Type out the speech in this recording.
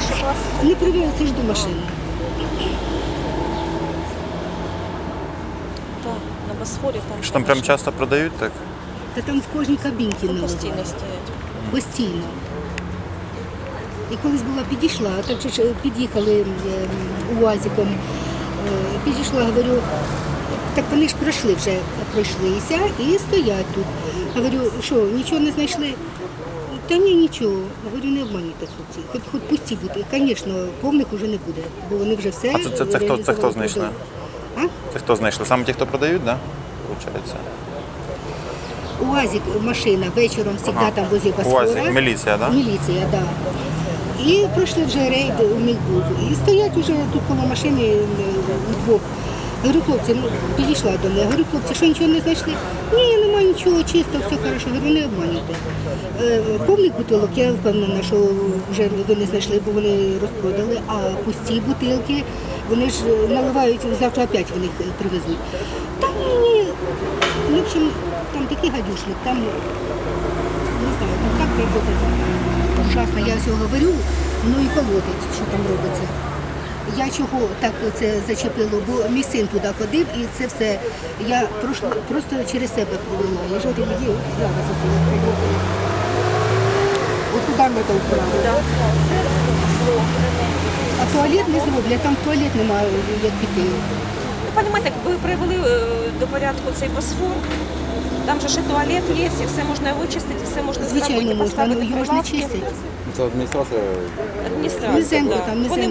щоб вас Не привели, це ж до машини. так, на Босфорі там. Що там прям часто продають так? Та там в кожній кабінці наливають. постійно стоять. Постійно. І колись була підійшла, так же ж під'їхали е, УАЗиком, е, підійшла, говорю, так вони ж пройшли вже, пройшлися і стоять тут. Говорю, що, нічого не знайшли? Та ні, нічого. Говорю, не обманюйте хлопці. Хоч, хоч пусті бути. Звісно, повних вже не буде, бо вони вже все. А це, це, це, хто, це хто знайшли? А? Це хто знайшли? Саме ті, хто продають? Да? Получається. УАЗик, машина вечором завжди Ага. там возле Босфора. УАЗик, міліція, да? Міліція, так. Да. І пройшли вже рейд у них був. І стоять вже тут коло машини е, удвох. Говорю, хлопці, ну підійшла до мене. Говорю, хлопці, що нічого не знайшли? Ні, немає нічого, чисто, все хорошо. Говорю, не обманюйте. Е, повних бутилок я впевнена, що вже ви не знайшли, бо вони розпродали, а пусті бутилки, вони ж наливають, завтра опять вони їх привезуть. Та ні, ні. Ну, в общем, там такий гадюшник, там не знаю, там так працює. Ужасно, я все говорю, ну і колотить, що там робиться. Я чого так це зачепило, бо мій син туди ходив і це все я просто, просто через себе провела. Я ж говорю, «Іди, зараз оце я проведу». От туди треба вправо. А туалет не зроблять, там туалет немає, як піти. Ви розумієте, якби привели е, до порядку цей Босфор, там же ще туалет є, і все можна вичистити, все можна Звичайно зробити, можна, поставити його ж не прилавки. чистять. Це адміністрація Адміністрація, Низенько да. там, Вони